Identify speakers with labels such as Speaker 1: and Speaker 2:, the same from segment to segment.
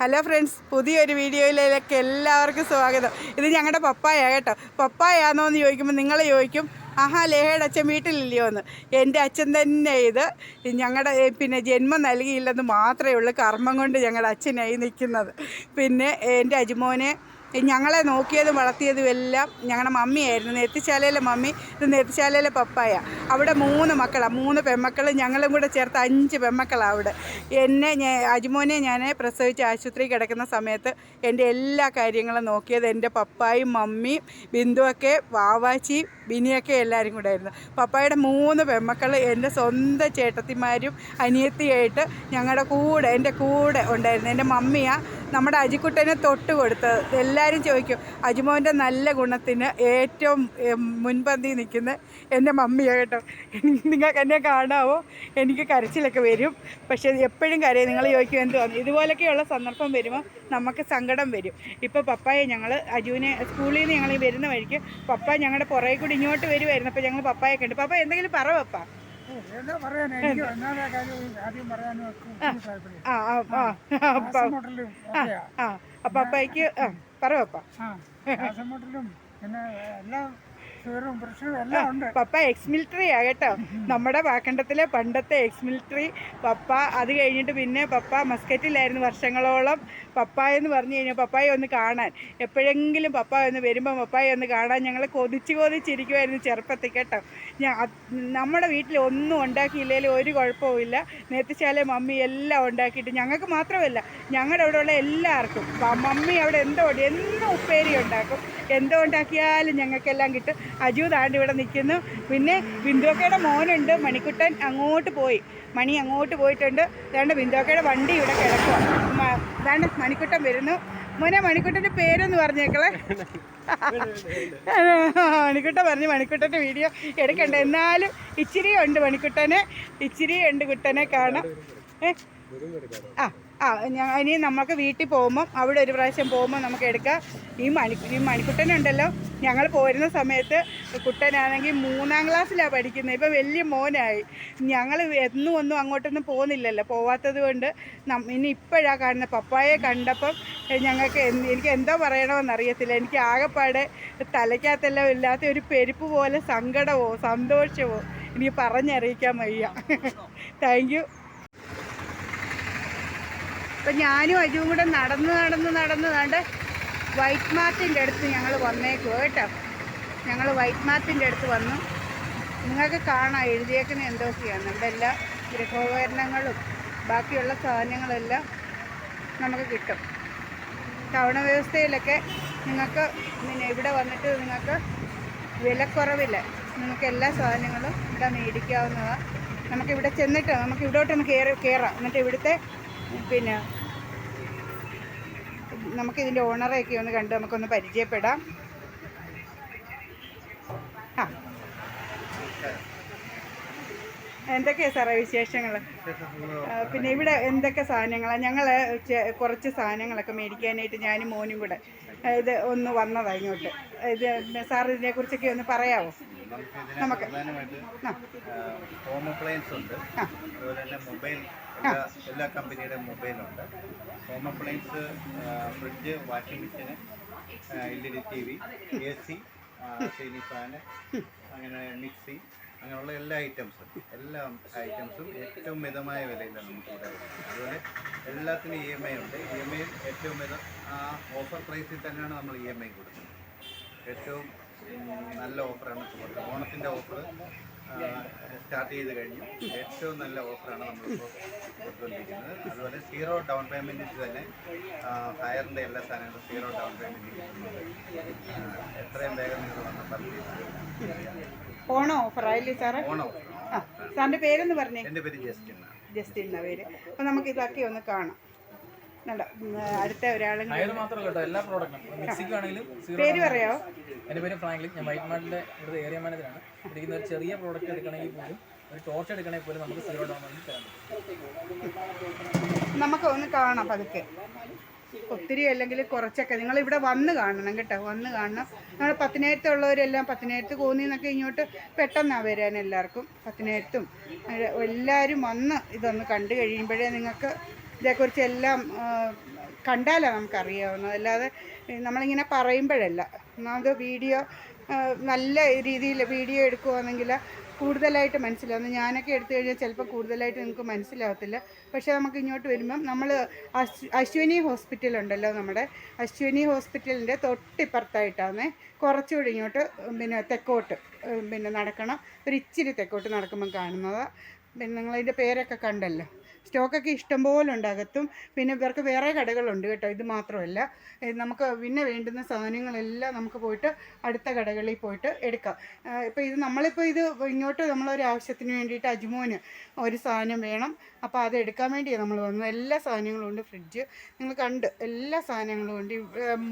Speaker 1: Hello friends പുതിയൊരു വീഡിയോയിലേക്ക് എല്ലാവർക്കും സ്വാഗതം. ഇത് ഞങ്ങളുടെ പപ്പായ കേട്ടോ. പപ്പായാണോ എന്ന് ചോദിക്കുമ്പോൾ നിങ്ങൾ ചോദിക്കും ആഹാ ലേഹയുടെ അച്ഛൻ വീട്ടിലില്ലയോ? എന്ന്. എന്റെ അച്ഛൻ തന്നെ ഇത് ഞങ്ങളുടെ പിന്നെ ജന്മം നൽകിയില്ലെന്ന് മാത്രമേ ഉള്ളൂ കർമ്മം കൊണ്ട് ഞങ്ങളുടെ അച്ഛനായി നിൽക്കുന്നത്. പിന്നെ എന്റെ അജുമോനെ ഞങ്ങളെ നോക്കിയതും വളർത്തിയതും എല്ലാം ഞങ്ങളുടെ മമ്മിയായിരുന്നു. നെത്തിശാലയിലെ മമ്മി ഇത് നെത്തിശാലയിലെ പപ്പായ. അവിടെ മൂന്ന് മക്കളാണ് മൂന്ന് പെമ്മക്കൾ ഞങ്ങളും കൂടെ ചേർത്ത് അഞ്ച് പെമ്മക്കളാണ് അവിടെ. എന്നെ ഞാൻ അജുമോനെ ഞാൻ പ്രസവിച്ച് ആശുപത്രി കിടക്കുന്ന സമയത്ത് എന്റെ എല്ലാ കാര്യങ്ങളും നോക്കിയത് എന്റെ പപ്പായും മമ്മിയും ബിന്ദുവൊക്കെ വാവാച്ചി ബിനിയൊക്കെ എല്ലാവരും കൂടെ ആയിരുന്നു. പപ്പായുടെ മൂന്ന് പെമ്മക്കൾ എന്റെ സ്വന്തം ചേട്ടത്തിമാരും അനിയത്തിയായിട്ട് ഞങ്ങളുടെ കൂടെ എന്റെ കൂടെ ഉണ്ടായിരുന്നു. എന്റെ മമ്മിയാണ് നമ്മുടെ അജിക്കുട്ടനെ തൊട്ട് കൊടുത്തത് എല്ലാവരും ചോദിക്കും അജിമോന്റെ നല്ല ഗുണത്തിന് ഏറ്റവും മുൻപന്തി നിൽക്കുന്ന എന്റെ മമ്മിയാണ് നിങ്ങൾക്ക് എന്നെ കാണാവോ? എനിക്ക് കരച്ചിലൊക്കെ വരും. പക്ഷേ എപ്പോഴും കരയും. നിങ്ങൾ ചോദിക്കും എന്തുവാന്ന് ഇതുപോലൊക്കെയുള്ള സന്ദർഭം വരുമ്പോൾ നമുക്ക് സങ്കടം വരും. ഇപ്പോൾ പപ്പായെ ഞങ്ങൾ അജുവിനെ സ്കൂളിൽ നിന്ന് ഞങ്ങൾ വരുന്ന വഴിക്ക് പപ്പ ഞങ്ങളുടെ പുറകെ കൂടി ഇങ്ങോട്ട് വരുമായിരുന്നു അപ്പോൾ ഞങ്ങൾ പപ്പായൊക്കെ ഉണ്ട് പപ്പ എന്തെങ്കിലും പറ പപ്പ. അപ്പയ്ക്ക് അപ്പം. ആ
Speaker 2: ശ്വാസമുട്ടലും പിന്നെ എല്ലാം ഷുഗറും പ്രഷറും എല്ലാം ഉണ്ട്.
Speaker 1: പപ്പ എക്സ് മിലിറ്ററി ആകട്ടോ കേട്ടോ. നമ്മുടെ വാക്കണ്ടത്തിലെ പണ്ടത്തെ എക്സ് മിലിറ്ററി പപ്പ അത് കഴിഞ്ഞിട്ട് പിന്നെ പപ്പ മസ്കറ്റിലായിരുന്നു വർഷങ്ങളോളം. പപ്പ എന്ന് പറഞ്ഞു കഴിഞ്ഞാൽ പപ്പായ ഒന്ന് കാണാൻ. എപ്പോഴെങ്കിലും പപ്പ ഒന്ന് വരുമ്പോൾ പപ്പായ ഒന്ന് കാണാൻ ഞങ്ങൾ കൊതിച്ച് കൊതിച്ചിരിക്കുമായിരുന്നു ചെറുപ്പത്തിൽ കേട്ടോ. ഞാൻ നമ്മുടെ വീട്ടിൽ ഒന്നും ഉണ്ടാക്കിയില്ലെങ്കിൽ ഒരു കുഴപ്പവുമില്ല നേത്തിച്ചാലെ മമ്മി എല്ലാം ഉണ്ടാക്കിയിട്ട് ഞങ്ങൾക്ക് മാത്രമല്ല ഞങ്ങളുടെ അവിടെയുള്ള എല്ലാവർക്കും. മമ്മി അവിടെ എന്തോ എന്നും ഉപ്പേരി ഉണ്ടാക്കും. എന്തോ ഉണ്ടാക്കിയാലും ഞങ്ങൾക്കെല്ലാം കിട്ടും. അജു താണ്ട് ഇവിടെ നിൽക്കുന്നു. പിന്നെ ബിന്ദുക്കയുടെ മോനുണ്ട് മണിക്കുട്ടൻ അങ്ങോട്ട് പോയി. മണി അങ്ങോട്ട് പോയിട്ടുണ്ട്. അതുകൊണ്ട് ബിന്ദുക്കയുടെ വണ്ടി ഇവിടെ കിടക്കുക അതാണ് മണിക്കുട്ടൻ വരുന്നു. മോനെ മണിക്കുട്ടന്റെ പേരൊന്ന് പറഞ്ഞേക്കളെ. മണിക്കുട്ടൻ പറഞ്ഞു മണിക്കുട്ടന്റെ വീഡിയോ എടുക്കണ്ട. എന്നാലും ഇച്ചിരി ഉണ്ട് മണിക്കുട്ടനെ. ഇച്ചിരി ഉണ്ട് കുട്ടനെ കാണാം. ആ. ആ ഇനി നമുക്ക് വീട്ടിൽ പോകുമ്പം അവിടെ ഒരു പ്രാവശ്യം പോകുമ്പോൾ നമുക്ക് എടുക്കാം. ഈ മണി ഈ മണിക്കുട്ടനുണ്ടല്ലോ. ഞങ്ങൾ പോരുന്ന സമയത്ത് കുട്ടനാണെങ്കിൽ മൂന്നാം ക്ലാസ്സിലാണ് പഠിക്കുന്നത് ഇപ്പം വലിയ മോനായി. ഞങ്ങൾ എന്നും ഒന്നും അങ്ങോട്ടൊന്നും പോകുന്നില്ലല്ലോ പോവാത്തത് കൊണ്ട് ഇനി ഇപ്പോഴാണ് കാണുന്നത് പപ്പായെ കണ്ടപ്പം ഞങ്ങൾക്ക് എനിക്ക് എന്തോ പറയണമെന്നറിയത്തില്ല എനിക്ക് ആകെപ്പാടെ തലയ്ക്കകത്തെല്ലാം ഇല്ലാത്ത ഒരു പെരുപ്പ് പോലെ സങ്കടമോ സന്തോഷമോ എനിക്ക് പറഞ്ഞറിയിക്കാൻ വയ്യ. താങ്ക് അപ്പം ഞാനും അജുവും കൂടെ നടന്ന് നടന്ന് നടന്ന് കണ്ട് വൈറ്റ് മാർട്ടിന്റെ അടുത്ത് ഞങ്ങൾ വന്നേക്കുക കേട്ടോ. ഞങ്ങൾ വൈറ്റ് മാർട്ടിന്റെ അടുത്ത് വന്നു. നിങ്ങൾക്ക് കാണാം എഴുതിയേക്കുന്ന എന്തൊക്കെയാണ് ഇവിടെ എല്ലാ ഗൃഹോപകരണങ്ങളും ബാക്കിയുള്ള സാധനങ്ങളെല്ലാം നമുക്ക് കിട്ടും. ടൗൺ വ്യവസ്ഥയിലൊക്കെ നിങ്ങൾക്ക് പിന്നെ ഇവിടെ വന്നിട്ട് നിങ്ങൾക്ക് വിലക്കുറവില്ല. നിങ്ങൾക്ക് എല്ലാ സാധനങ്ങളും ഇവിടെ മേടിക്കാവുന്നതാണ്. നമുക്കിവിടെ ചെന്നിട്ട് നമുക്ക് ഇവിടോട്ട് ഒന്ന് കയറി കയറാം എന്നിട്ട് ഇവിടുത്തെ പിന്നെ നമുക്കിതിന്റെ ഓണറെയൊക്കെ ഒന്ന് കണ്ട് നമുക്കൊന്ന് പരിചയപ്പെടാം. ആ. എന്തൊക്കെയാണ് സാറേ വിശേഷങ്ങൾ? പിന്നെ ഇവിടെ എന്തൊക്കെ സാധനങ്ങളാണ് ഞങ്ങൾ കുറച്ച് സാധനങ്ങളൊക്കെ മേടിക്കാനായിട്ട് ഞാനും മോനും കൂടെ ഇത് ഒന്ന് വന്നതാണ് ഇങ്ങോട്ട്. ഇത് സാർ ഇതിനെക്കുറിച്ചൊക്കെ ഒന്ന് പറയാമോ നമുക്ക്.
Speaker 3: ഹോം അപ്ലയൻസ് ഉണ്ട്.
Speaker 1: ആ.
Speaker 3: അതുപോലെ തന്നെ മൊബൈൽ എല്ലാ എല്ലാ കമ്പനിയുടെ മൊബൈലുണ്ട് home appliance fridge washing machine L E D T V A C ceiling fan അങ്ങനെ മിക്സി അങ്ങനെയുള്ള എല്ലാ ഐറ്റംസും എല്ലാ ഐറ്റംസും ഏറ്റവും മിതമായ വിലയിലാണ് നമുക്ക് ഇവിടെ അതുപോലെ എല്ലാത്തിനും ഇ എം ഐ ഉണ്ട്. ഇ എം ഐ ഏറ്റവും മിത ആ ഓഫർ പ്രൈസിൽ തന്നെയാണ് നമ്മൾ ഇ എം ഐ കൊടുക്കുന്നത്. ഏറ്റവും നല്ല ഓഫറാണ് കൊടുക്കുന്നത്. ഓണത്തിന്റെ ഓഫർ സ്റ്റാർട്ട് ചെയ്ത് കഴിഞ്ഞു. ഏറ്റവും നല്ല ഓഫറാണ് നമ്മളിപ്പോൾ കൊടുത്തുകൊണ്ടിരിക്കുന്നത്. അതുപോലെ സീറോ ഡൗൺ പേയ്മെന്റിൽ തന്നെ ഹയറിന്റെ എല്ലാ സാധനങ്ങളും സീറോ ഡൗൺ പേയ്മെന്റ് എത്രയും വേഗം നിങ്ങൾ വന്ന് പർച്ചേസ്
Speaker 1: ഓണം? ഓഫറായില്ലേ സാറേ?
Speaker 3: ഓണം?
Speaker 1: ആ സാറിന്റെ പേരൊന്ന് പറഞ്ഞേ.
Speaker 3: എന്റെ പേര് ജസ്റ്റിൻ
Speaker 1: ജസ്റ്റിൻ എന്ന പേര്. അപ്പോൾ നമുക്ക് ഇതൊക്കെ ഒന്ന് കാണാം. കണ്ടോ? അടുത്ത ഒരാളും
Speaker 4: ടയർ മാത്രമല്ല കേട്ടോ എല്ലാ പ്രോഡക്റ്റും മിക്സിക്ക് ആണെങ്കിലും സീറോ
Speaker 1: പേര് പറയാമോ
Speaker 4: എന്റെ പേര് ഫ്രാങ്ക്ലിൻ ഞാൻ വൈറ്റ് മാർട്ടിന്റെ ഇവിടുത്തെ ഏരിയ മാനേജറാണ് ഇരിക്കുന്ന ഒരു ചെറിയ പ്രോഡക്റ്റ് എടുക്കണമെങ്കിൽ പോലും ഒരു ടോർച്ച് എടുക്കണമെങ്കിൽ പോലും നമുക്ക് സീറോ ഡൗൺ തരാൻ പറ്റും.
Speaker 1: നമുക്ക് ഒന്ന് കാണാം പതുക്കെ. ഒത്തിരി അല്ലെങ്കിൽ കുറച്ചൊക്കെ നിങ്ങൾ ഇവിടെ വന്ന് കാണണം കേട്ടോ വന്ന് കാണണം. നമ്മൾ പത്തിനായിരത്തുള്ളവരെല്ലാം പത്തിനായിരത്ത് കോന്നി നിന്നൊക്കെ ഇങ്ങോട്ട് പെട്ടെന്നാണ് വരാൻ എല്ലാവർക്കും. പത്തിനായിരത്തും. എല്ലാവരും വന്ന് ഇതൊന്ന് കണ്ടു കഴിയുമ്പോഴേ നിങ്ങൾക്ക് ഇതേക്കുറിച്ച് എല്ലാം കണ്ടാലാണ് കണ്ടാലാണ് നമുക്കറിയാവുന്നത്. അല്ലാതെ നമ്മളിങ്ങനെ പറയുമ്പോഴല്ല. ഒന്നാമത് വീഡിയോ നല്ല രീതിയിൽ വീഡിയോ എടുക്കുവാണെങ്കിൽ കൂടുതലായിട്ട് മനസ്സിലാവുന്നത് ഞാനൊക്കെ എടുത്തു കഴിഞ്ഞാൽ ചിലപ്പോൾ കൂടുതലായിട്ട് നിങ്ങൾക്ക് മനസ്സിലാവത്തില്ല. പക്ഷേ നമുക്ക് ഇങ്ങോട്ട് വരുമ്പം നമ്മൾ അശ്വിനി ഹോസ്പിറ്റലുണ്ടല്ലോ നമ്മുടെ. അശ്വിനി ഹോസ്പിറ്റലിന്റെ തൊട്ടിപ്പുറത്തായിട്ടാണ് കുറച്ചുകൂടി ഇങ്ങോട്ട് പിന്നെ തെക്കോട്ട് പിന്നെ നടക്കണം. ഒരു ഇച്ചിരി തെക്കോട്ട് നടക്കുമ്പം കാണുന്നത്. പിന്നെ നിങ്ങളതിന്റെ പേരൊക്കെ കണ്ടല്ലോ. സ്റ്റോക്കൊക്കെ ഇഷ്ടംപോലെ ഉണ്ട് അകത്തും പിന്നെ ഇവർക്ക് വേറെ കടകളുണ്ട് കേട്ടോ ഇത് മാത്രമല്ല. നമുക്ക് പിന്നെ വേണ്ടുന്ന സാധനങ്ങളെല്ലാം നമുക്ക് പോയിട്ട് അടുത്ത കടകളിൽ പോയിട്ട് എടുക്കാം. ഇപ്പോൾ ഇത് നമ്മളിപ്പോൾ ഇത് ഇങ്ങോട്ട് നമ്മളൊരു ആവശ്യത്തിന് വേണ്ടിയിട്ട് അജ്മോന് ഒരു സാധനം വേണം. അപ്പോൾ അത് എടുക്കാൻ വേണ്ടിയാണ് നമ്മൾ വന്നത്. എല്ലാ സാധനങ്ങളും ഉണ്ട് ഫ്രിഡ്ജ്. നിങ്ങൾ കണ്ട് എല്ലാ സാധനങ്ങളും ഉണ്ട്.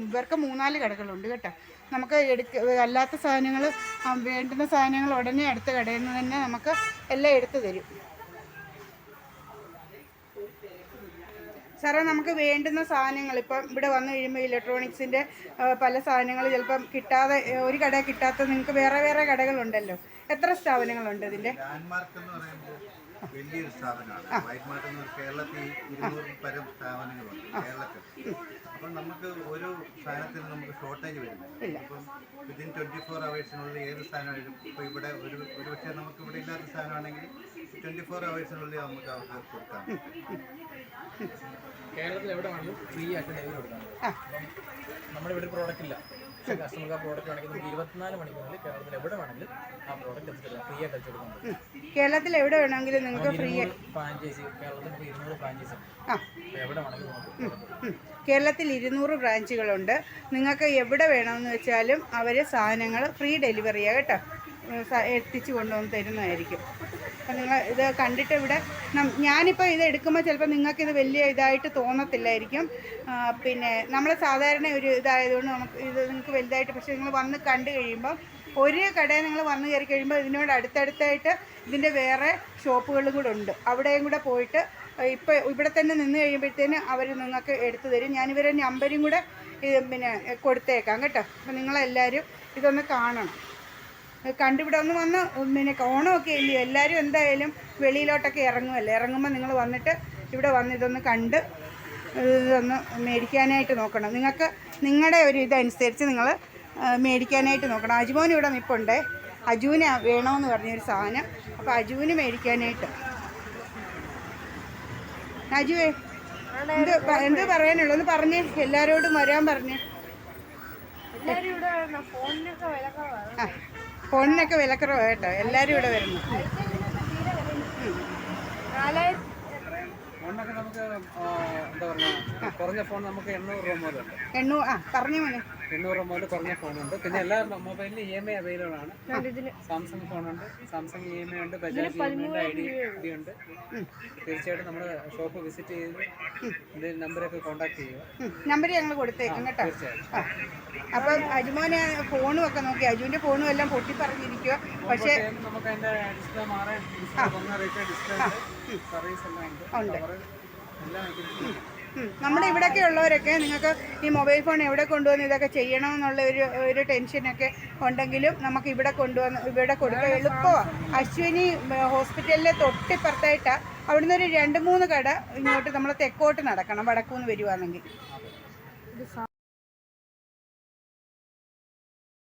Speaker 1: ഇവർക്ക് മൂന്നാൽ കടകളുണ്ട് കേട്ടോ. നമുക്ക് എടുക്ക അല്ലാത്ത സാധനങ്ങൾ വേണ്ടുന്ന സാധനങ്ങൾ ഉടനെ അടുത്ത കടയിൽ നിന്ന് തന്നെ നമുക്ക് എല്ലാം എടുത്തു തരും. സാറേ നമുക്ക് വേണ്ടുന്ന സാധനങ്ങൾ ഇപ്പം ഇവിടെ വന്നു കഴിയുമ്പോൾ ഇലക്ട്രോണിക്സിന്റെ പല സാധനങ്ങൾ ചിലപ്പം കിട്ടാതെ ഒരു കട കിട്ടാത്ത നിങ്ങൾക്ക് വേറെ വേറെ കടകളുണ്ടല്ലോ. എത്ര സ്ഥാപനങ്ങളുണ്ട്
Speaker 3: ഇതിന്റെ വലിയൊരു സ്ഥാപനമാണ്. വൈറ്റ് മാർട്ട് എന്ന് പറഞ്ഞാൽ കേരളത്തിൽ ഇരുന്നൂറ് പരം സ്ഥാപനങ്ങളുണ്ട് കേരളത്തിൽ. അപ്പം നമുക്ക് ഒരു സ്ഥാനത്തിൽ നമുക്ക് ഷോർട്ടേജ് വരുന്നില്ല. ഇപ്പം വിതിൻ ട്വന്റി ഫോർ അവേഴ്സിനുള്ളിൽ ഏത് സാധനമായാലും ഇപ്പോൾ ഇവിടെ ഒരു ഒരു പക്ഷേ നമുക്ക് ഇവിടെ ഇല്ലാത്ത സാധനമാണെങ്കിൽ ട്വന്റി ഫോർ അവേഴ്സിനുള്ളിൽ നമുക്ക് അവർക്ക് കൊടുക്കാം
Speaker 4: കേരളത്തിൽ എവിടെ വേണമെങ്കിലും ഫ്രീ ആയിട്ട് ഡെലിവറി കൊടുക്കാം. നമ്മുടെ ഇവിടെ പ്രോഡക്റ്റ് ഇല്ല. കസ്റ്റമർക്ക് ആ പ്രോഡക്റ്റ് വേണമെങ്കിൽ നമുക്ക് ഇരുപത്തിനാല് മണിക്കൂറിൽ കേരളത്തിൽ എവിടെ വേണമെങ്കിലും ആ പ്രോഡക്റ്റ് എത്തിച്ചെടുക്കാം ഫ്രീ ആയിട്ട് എത്തിച്ചെടുക്കാൻ പറ്റും.
Speaker 1: കേരളത്തിൽ എവിടെ വേണമെങ്കിലും നിങ്ങൾക്ക് ഫ്രീ ആ. കേരളത്തിൽ ഇരുന്നൂറ് ബ്രാഞ്ചുകളുണ്ട്. നിങ്ങൾക്ക് എവിടെ വേണമെന്ന് വെച്ചാലും അവർ സാധനങ്ങൾ ഫ്രീ ഡെലിവറിയാണ് കേട്ടോ. എത്തിച്ചു കൊണ്ടുവന്ന് തരുന്നതായിരിക്കും. അപ്പം നിങ്ങൾ ഇത് കണ്ടിട്ട് ഇവിടെ ഞാനിപ്പോൾ ഇത് എടുക്കുമ്പോൾ ചിലപ്പോൾ നിങ്ങൾക്കിത് വലിയ ഇതായിട്ട് തോന്നത്തില്ലായിരിക്കും. പിന്നെ നമ്മൾ സാധാരണ ഒരു ഇതായതുകൊണ്ട് നമുക്ക് ഇത് നിങ്ങൾക്ക് വലുതായിട്ട് പക്ഷേ നിങ്ങൾ വന്ന് കണ്ടു കഴിയുമ്പോൾ ഒരു കടയിൽ നിങ്ങൾ വന്ന് കയറി കഴിയുമ്പോൾ ഇതിനോട് അടുത്തടുത്തായിട്ട് ഇതിന്റെ വേറെ ഷോപ്പുകളും കൂടെ ഉണ്ട്. അവിടെയും കൂടെ പോയിട്ട് ഇപ്പോൾ ഇവിടെ തന്നെ നിന്ന് കഴിയുമ്പോഴത്തേന് അവർ നിങ്ങൾക്ക് എടുത്തു തരും. ഞാനിവരെ നമ്പരും കൂടെ പിന്നെ കൊടുത്തേക്കാം കേട്ടോ. അപ്പം നിങ്ങളെല്ലാവരും ഇതൊന്ന് കാണണം. കണ്ടിവിടെ ഒന്ന് വന്ന് പിന്നെ ഓണമൊക്കെ ഇല്ലയോ എല്ലാവരും എന്തായാലും വെളിയിലോട്ടൊക്കെ ഇറങ്ങുമല്ലേ ഇറങ്ങുമ്പോൾ നിങ്ങൾ വന്നിട്ട് ഇവിടെ വന്ന് ഇതൊന്ന് കണ്ട് ഇതൊന്ന് മേടിക്കാനായിട്ട് നോക്കണം. നിങ്ങൾക്ക് നിങ്ങളുടെ ഒരു ഇതനുസരിച്ച് നിങ്ങൾ മേടിക്കാനായിട്ട് നോക്കണം. അജുമോൻ ഇവിടെ നിൽപ്പുണ്ട് അജുവിന് വേണമെന്ന് പറഞ്ഞൊരു സാധനം. അപ്പോൾ അജുവിന് മേടിക്കാനായിട്ട്. അജുവേ എന്ത് എന്ത് പറയാനുള്ളൂ? ഒന്ന് പറഞ്ഞേ. എല്ലാവരോടും വരാൻ പറഞ്ഞേ.
Speaker 5: ഫോണിനൊക്കെ വില കുറവാണ്
Speaker 1: ആ ഫോണിനൊക്കെ വിലക്കുറവ് കേട്ടോ. എല്ലാവരും ഇവിടെ വരുന്നു.
Speaker 6: ഫോണിനൊക്കെ നമുക്ക് എന്താ പറയുക കുറഞ്ഞ ഫോൺ നമുക്ക് എണ്ണൂറ് രൂപ മുതലുണ്ട്
Speaker 1: എണ്ണൂ ആ പറഞ്ഞു മോനെ
Speaker 6: എണ്ണൂറ് രൂപ മുതൽ കുറഞ്ഞ ഫോണുണ്ട് പിന്നെ എല്ലാ മൊബൈലിലും ഇ എം ഐ അവൈലബിൾ ആണ്. സാംസങ് ഫോണുണ്ട് സാംസങ് ഇ എം ഐ ഉണ്ട് ബജാജ് ഇ എം ഐ ഉണ്ട് ഐ ഡി ഉണ്ട്. തീർച്ചയായിട്ടും നമ്മുടെ ഷോപ്പ് വിസിറ്റ് ചെയ്ത് എന്തെങ്കിലും നമ്പറൊക്കെ കോൺടാക്ട് ചെയ്യുക.
Speaker 1: നമ്പർ ഞങ്ങൾ കൊടുത്തേക്കും കേട്ടോ.
Speaker 6: തീർച്ചയായും
Speaker 1: ആ. അപ്പം അജുമോന് ഫോണും ഒക്കെ നോക്കി. അജുവിന്റെ ഫോണും എല്ലാം പൊട്ടി പറഞ്ഞിരിക്കുക പക്ഷേ
Speaker 6: ഉണ്ട്. സർവീസ് എല്ലാം ഉണ്ട്.
Speaker 1: ഉണ്ട്.
Speaker 6: എല്ലാം ഐറ്റംസും
Speaker 1: ഉം. നമ്മുടെ ഇവിടെയൊക്കെ ഉള്ളവരൊക്കെ നിങ്ങൾക്ക് ഈ മൊബൈൽ ഫോൺ എവിടെ കൊണ്ടുവന്ന് ഇതൊക്കെ ചെയ്യണമെന്നുള്ള ഒരു ഒരു ടെൻഷനൊക്കെ ഉണ്ടെങ്കിലും നമുക്ക് ഇവിടെ കൊണ്ടുവന്ന് ഇവിടെ കൊടുക്കുക എളുപ്പമാണ് അശ്വിനി ഹോസ്പിറ്റലിലെ തൊട്ടിപ്പുറത്തായിട്ടാണ് അവിടുന്ന് ഒരു രണ്ട് മൂന്ന് കട ഇങ്ങോട്ട് നമ്മൾ തെക്കോട്ട് നടക്കണം വടക്കൂന്ന് വരുവാണെങ്കിൽ